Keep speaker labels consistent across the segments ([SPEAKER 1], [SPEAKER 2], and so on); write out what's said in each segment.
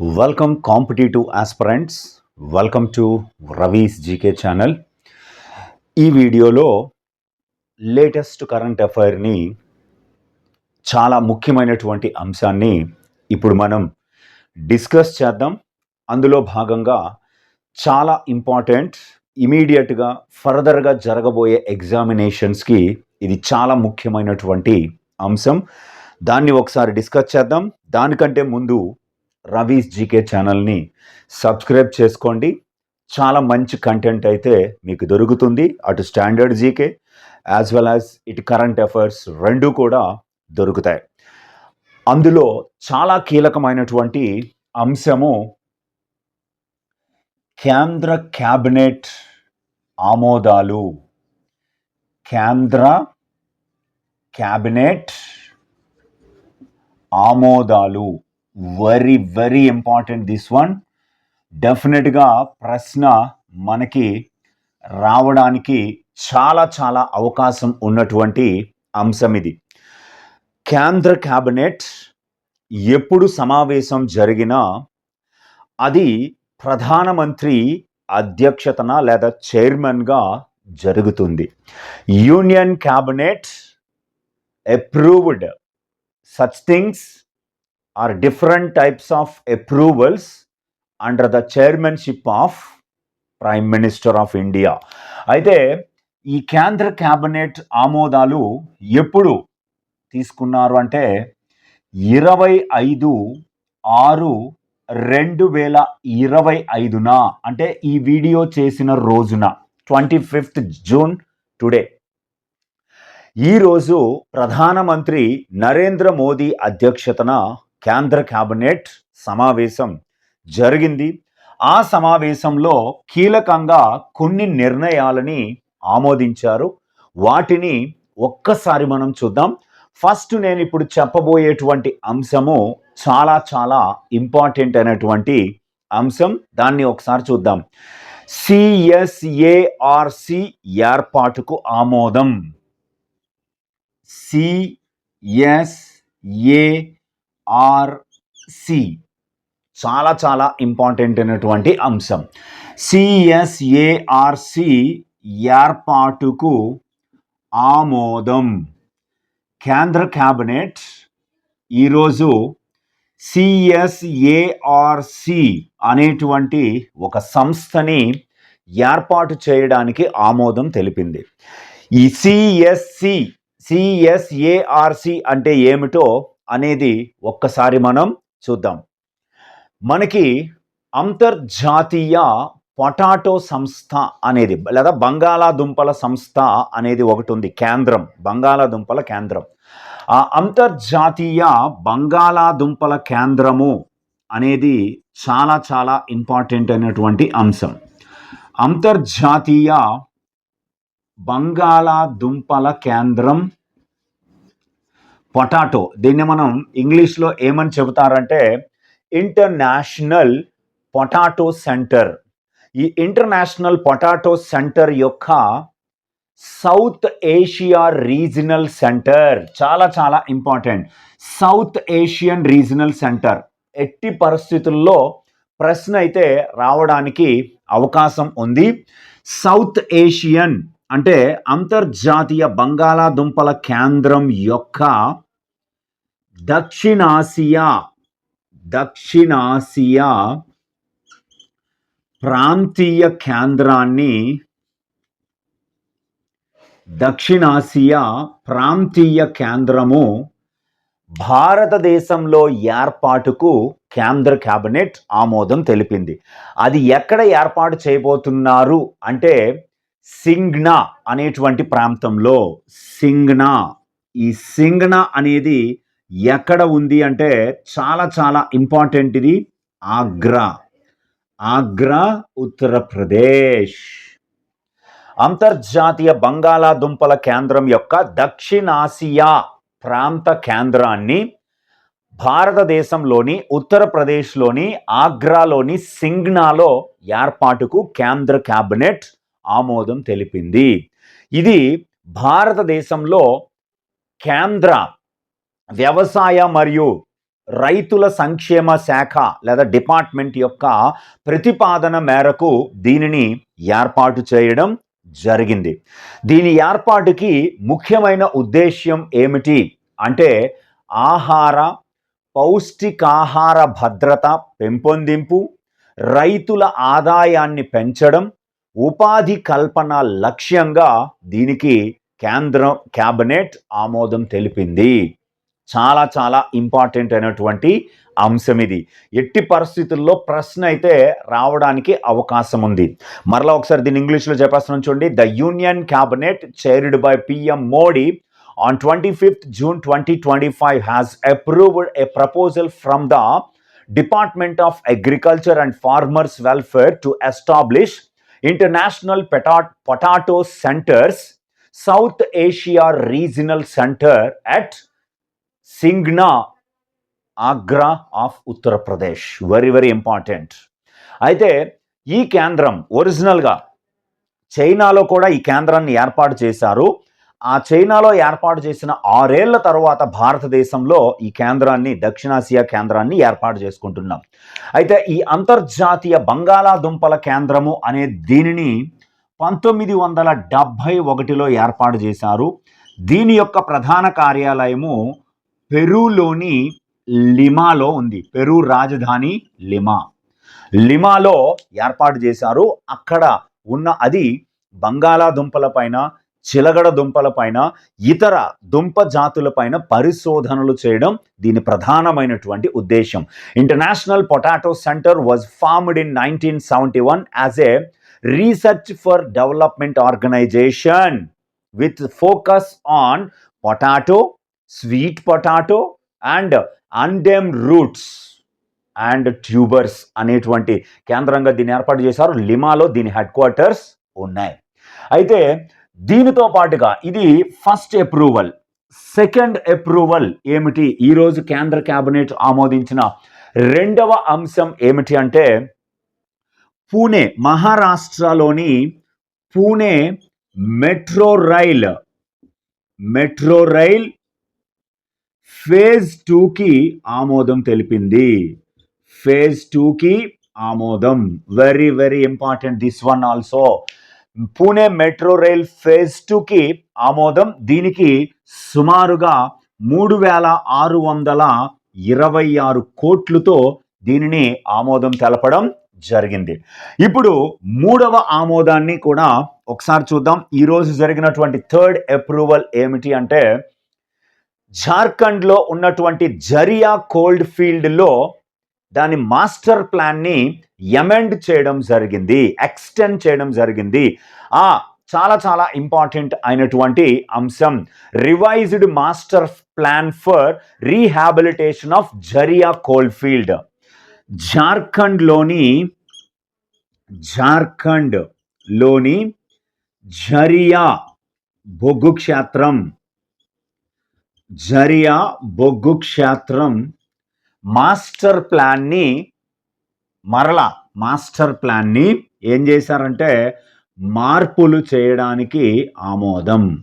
[SPEAKER 1] Welcome competitive aspirants welcome to Ravi's GK channel ఈ వీడియోలో latest current అఫైర్ని చాలా ముఖ్యమైనటువంటి అంశాన్ని ఇప్పుడు మనం డిస్కస్ చేద్దాం. అందులో భాగంగా చాలా ఇంపార్టెంట్ ఇమీడియట్గా ఫర్దర్గా జరగబోయే ఎగ్జామినేషన్స్కి ఇది చాలా ముఖ్యమైనటువంటి అంశం. దాన్ని ఒకసారి డిస్కస్ చేద్దాం. దానికంటే ముందు రవీస్ జీకే ఛానల్ని సబ్స్క్రైబ్ చేసుకోండి. చాలా మంచి కంటెంట్ అయితే మీకు దొరుకుతుంది. అటు standard GK as well as ఇటు కరెంట్ అఫైర్స్ రెండు కూడా దొరుకుతాయి. అందులో చాలా కీలకమైనటువంటి అంశము కేంద్ర క్యాబినెట్ ఆమోదాలు. కేంద్ర cabinet ఆమోదాలు. Very very important this one డెఫినెట్గా ప్రశ్న మనకి రావడానికి చాలా చాలా అవకాశం ఉన్నటువంటి అంశం ఇది. కేంద్ర క్యాబినెట్ ఎప్పుడు సమావేశం జరిగినా అది ప్రధానమంత్రి అధ్యక్షతన లేదా చైర్మన్గా జరుగుతుంది. Union cabinet approved such things are different types of approvals under the chairmanship of prime minister of India. అయితే ఈ కేంద్ర క్యాబినెట్ ఆమోదాలు ఎప్పుడు తీసుకున్నారు అంటే ఇరవై ఐదు ఆరు రెండు వేల ఇరవై ఐదున అంటే ఈ వీడియో చేసిన రోజున ట్వంటీ ఫిఫ్త్ జూన్ టుడే. ఈరోజు ప్రధానమంత్రి నరేంద్ర మోదీ అధ్యక్షతన కేంద్ర క్యాబినెట్ సమావేశం జరిగింది. ఆ సమావేశంలో కీలకంగా కొన్ని నిర్ణయాలని ఆమోదించారు. వాటిని ఒక్కసారి మనం చూద్దాం. ఫస్ట్ నేను ఇప్పుడు చెప్పబోయేటువంటి అంశము చాలా చాలా ఇంపార్టెంట్ అయినటువంటి అంశం. దాన్ని ఒకసారి చూద్దాం. సిఎస్ఏఆర్సి ఏర్పాటుకు ఆమోదం. సిఎస్ఏఆర్సి చాలా చాలా ఇంపార్టెంట్ అయినటువంటి అంశం. సిఎస్ఏఆర్సి ఏర్పాటుకు ఆమోదం. కేంద్ర క్యాబినెట్ ఈరోజు సిఎస్ఏఆర్సి అనేటువంటి ఒక సంస్థని ఏర్పాటు చేయడానికి ఆమోదం తెలిపింది. ఈ సిఎస్సి సిఎస్ఏఆర్సి అంటే ఏమిటో అనేది ఒక్కసారి మనం చూద్దాం. మనకి అంతర్జాతీయ పొటాటో సంస్థ అనేది లేదా బంగాళాదుంపల సంస్థ అనేది ఒకటి ఉంది కేంద్రం బంగాళాదుంపల కేంద్రం. ఆ అంతర్జాతీయ బంగాళాదుంపల కేంద్రము అనేది చాలా చాలా ఇంపార్టెంట్ అయినటువంటి అంశం. అంతర్జాతీయ బంగాళాదుంపల కేంద్రం పొటాటో. దీన్ని మనం ఇంగ్లీష్లో ఏమని చెబుతారంటే ఇంటర్నేషనల్ పొటాటో సెంటర్. ఈ ఇంటర్నేషనల్ పొటాటో సెంటర్ యొక్క సౌత్ ఏషియా రీజనల్ సెంటర్. చాలా చాలా important. South Asian regional centre. ఎట్టి పరిస్థితుల్లో ప్రశ్న అయితే రావడానికి అవకాశం ఉంది. సౌత్ ఏషియన్ అంటే అంతర్జాతీయ బంగాళాదుంపల కేంద్రం యొక్క దక్షిణాసియా దక్షిణాసియా ప్రాంతీయ కేంద్రాన్ని దక్షిణాసియా ప్రాంతీయ కేంద్రము భారతదేశంలో ఏర్పాటుకు కేంద్ర క్యాబినెట్ ఆమోదం తెలిపింది. అది ఎక్కడ ఏర్పాటు చేయబోతున్నారు అంటే సింగ్నా అనేటువంటి ప్రాంతంలో సింగ్నా. ఈ సింగ్నా అనేది ఎక్కడ ఉంది అంటే చాలా చాలా ఇంపార్టెంట్ ఇది ఆగ్రా. ఆగ్రా ఉత్తరప్రదేశ్. అంతర్జాతీయ బంగాళాదుంపల కేంద్రం యొక్క దక్షిణాసియా ప్రాంత కేంద్రాన్ని భారతదేశంలోని ఉత్తరప్రదేశ్లోని ఆగ్రాలోని సింగ్నాలో ఏర్పాటుకు కేంద్ర క్యాబినెట్ ఆమోదం తెలిపింది. ఇది భారతదేశంలో కేంద్ర వ్యవసాయ మరియు రైతుల సంక్షేమ శాఖ లేదా డిపార్ట్మెంట్ యొక్క ప్రతిపాదన మేరకు దీనిని ఏర్పాటు చేయడం జరిగింది. దీని ఏర్పాటుకి ముఖ్యమైన ఉద్దేశ్యం ఏమిటి అంటే ఆహార పౌష్టికాహార భద్రత పెంపొందింపు రైతుల ఆదాయాన్ని పెంచడం ఉపాధి కల్పన లక్ష్యంగా దీనికి కేంద్రం క్యాబినెట్ ఆమోదం తెలిపింది. చాలా చాలా ఇంపార్టెంట్ అయినటువంటి అంశం ఇది. ఎట్టి పరిస్థితుల్లో ప్రశ్న అయితే రావడానికి అవకాశం ఉంది. మరలా ఒకసారి దీన్ని ఇంగ్లీష్లో చెప్పేస్తున్నాను చూడండి. The union cabinet chaired by PM Modi on 25th June 2025 has approved a proposal from the Department of Agriculture and Farmers Welfare to establish international petha potato centres South Asia regional centre at Singhna Agra of Uttar Pradesh very very important అయితే ఈ కేంద్రం ఒరిజినల్గా చైనాలో కూడా ఈ కేంద్రాన్ని ఏర్పాటు చేశారు. ఆ చైనాలో ఏర్పాటు చేసిన ఆరేళ్ళ తర్వాత భారతదేశంలో ఈ కేంద్రాన్ని దక్షిణాసియా కేంద్రాన్ని ఏర్పాటు చేసుకుంటున్నాం. అయితే ఈ అంతర్జాతీయ బంగాళాదుంపల కేంద్రము అనే దీనిని పంతొమ్మిది వందల డెబ్భై ఒకటిలో ఏర్పాటు చేశారు. దీని యొక్క ప్రధాన కార్యాలయము పెరూలోని లిమాలో ఉంది. పెరూ రాజధాని లిమా. లిమాలో ఏర్పాటు చేశారు. అక్కడ ఉన్న అది బంగాళాదుంపల పైన చిలగడ దుంపలపైన ఇతర దుంప జాతులపైన పరిశోధనలు చేయడం దీని ప్రధానమైనటువంటి ఉద్దేశం international potato centre was formed in nineteen seventy one as a research for development organisation with focus on potato sweet potato and Andean roots and tubers అనేటువంటి కేంద్రంగా దీన్ని ఏర్పాటు చేశారు. లిమాలో దీని హెడ్ క్వార్టర్స్ ఉన్నాయి. అయితే దీనితో పాటుగా ఇది ఫస్ట్ అప్రూవల్. సెకండ్ అప్రూవల్ ఏమిటి? ఈరోజు కేంద్ర కేబినెట్ ఆమోదించిన రెండవ అంశం ఏమిటి అంటే పూణే మహారాష్ట్రలోని Pune metro rail. Metro rail phase టూకి ఆమోదం తెలిపింది. ఫేజ్ టూకి ఆమోదం. Very very important this one also. Pune metro rail phase టూకి ఆమోదం దీనికి సుమారుగా మూడు వేల ఆరు వందల ఇరవై ఆరు కోట్లతో దీనిని ఆమోదం తెలపడం జరిగింది. ఇప్పుడు మూడవ ఆమోదాన్ని కూడా ఒకసారి చూద్దాం. ఈరోజు జరిగినటువంటి థర్డ్ అప్రూవల్ ఏమిటి అంటే జార్ఖండ్లో ఉన్నటువంటి జరియా కోల్డ్ ఫీల్డ్లో దాని మాస్టర్ ప్లాన్ని ఎమెండ్ చేయడం జరిగింది ఎక్స్టెండ్ చేయడం జరిగింది. ఆ చాలా చాలా ఇంపార్టెంట్ అయినటువంటి అంశం revised master plan for rehabilitation of Jharia coalfield. జార్ఖండ్లోని జార్ఖండ్లోని జరియా బొగ్గు క్షేత్రం జరియా బొగ్గు క్షేత్రం మాస్టర్ ప్లాన్ని మరలా మాస్టర్ ప్లాన్ని ఏం చేశారంటే మార్పులు చేయడానికి ఆమోదం.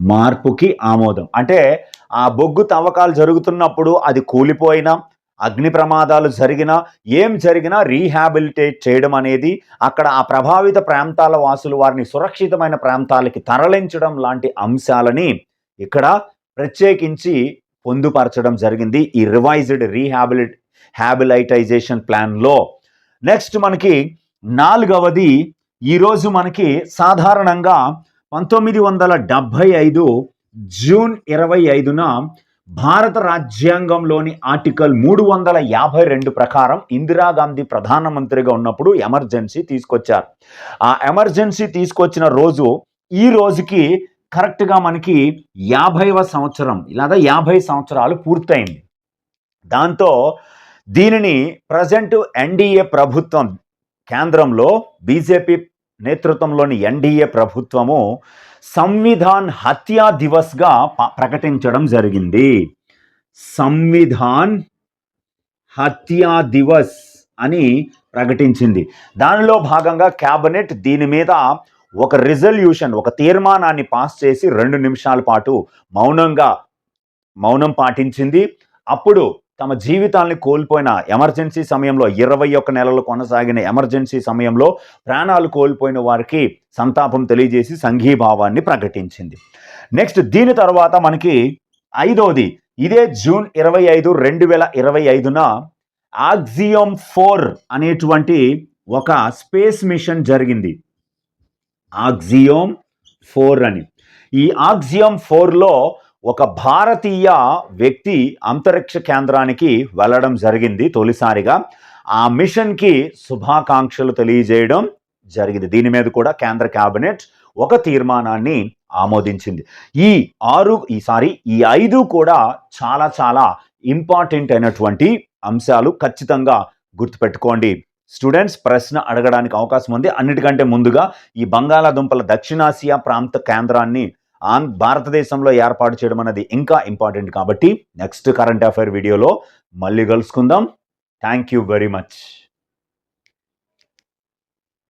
[SPEAKER 1] మార్పుకి ఆమోదం. అంటే ఆ బొగ్గు తవ్వకాలు జరుగుతున్నప్పుడు అది కూలిపోయినా అగ్ని ప్రమాదాలు జరిగినా ఏం జరిగినా రీహాబిలిటేట్ చేయడం అనేది అక్కడ ఆ ప్రభావిత ప్రాంతాల వాసులు వారిని సురక్షితమైన ప్రాంతాలకి తరలించడం లాంటి అంశాలని ఇక్కడ ప్రత్యేకించి పొందుపరచడం జరిగింది ఈ రివైజ్డ్ రీహాబిలిట్ హ్యాబిలైటైజేషన్ ప్లాన్లో. నెక్స్ట్ మనకి నాలుగవది ఈరోజు మనకి సాధారణంగా పంతొమ్మిది వందల డెబ్భై ఐదు జూన్ ఇరవై ఐదున భారత రాజ్యాంగంలోని ఆర్టికల్ మూడు వందల యాభై రెండు ప్రకారం ఇందిరాగాంధీ ప్రధానమంత్రిగా ఉన్నప్పుడు ఎమర్జెన్సీ తీసుకొచ్చారు. ఆ ఎమర్జెన్సీ తీసుకొచ్చిన రోజు ఈ రోజుకి కరెక్ట్గా మనకి యాభైవ సంవత్సరం ఇలాగా యాభై సంవత్సరాలు పూర్తయింది. దాంతో దీనిని ప్రజెంట్ ఎన్డీఏ ప్రభుత్వం కేంద్రంలో బీజేపీ నేతృత్వంలోని ఎన్డీఏ ప్రభుత్వము సంవిధాన్ హత్యా దివస్గా ప- ప్రకటించడం జరిగింది. సంవిధాన్ హత్యా దివస్ అని ప్రకటించింది. దానిలో భాగంగా క్యాబినెట్ దీని మీద ఒక రిజల్యూషన్ ఒక తీర్మానాన్ని పాస్ చేసి రెండు నిమిషాల పాటు మౌనంగా మౌనం పాటించింది. అప్పుడు తమ జీవితాల్ని కోల్పోయిన ఎమర్జెన్సీ సమయంలో ఇరవై ఒక్క నెలలు కొనసాగిన ఎమర్జెన్సీ సమయంలో ప్రాణాలు కోల్పోయిన వారికి సంతాపం తెలియజేసి సంఘీభావాన్ని ప్రకటించింది. నెక్స్ట్ దీని తర్వాత మనకి ఐదవది ఇదే జూన్ ఇరవై ఐదు రెండు వేల ఇరవై ఐదున ఆక్సియోమ్ ఫోర్ అనేటువంటి ఒక స్పేస్ మిషన్ జరిగింది. ఆక్సియోమ్ ఫోర్ అని. ఈ ఆక్సియోమ్ ఫోర్లో ఒక భారతీయ వ్యక్తి అంతరిక్ష కేంద్రానికి వెళ్ళడం జరిగింది తొలిసారిగా. ఆ మిషన్కి శుభాకాంక్షలు తెలియజేయడం జరిగింది. దీని మీద కూడా కేంద్ర కేబినెట్ ఒక తీర్మానాన్ని ఆమోదించింది. ఈ ఆరు ఈసారి ఈ ఐదు కూడా చాలా చాలా ఇంపార్టెంట్ అయినటువంటి అంశాలు ఖచ్చితంగా గుర్తుపెట్టుకోండి. స్టూడెంట్స్ ప్రశ్న అడగడానికి అవకాశం ఉంది. అన్నిటికంటే ముందుగా ఈ బంగాళాదుంపల దక్షిణాసియా ప్రాంత కేంద్రాన్ని ఆన్ భారతదేశంలో ఏర్పాటు చేయడం అనేది ఇంకా ఇంపార్టెంట్ కాబట్టి నెక్స్ట్ కరెంట్ అఫైర్ వీడియోలో మళ్ళీ కలుసుకుందాం. Thank you very much.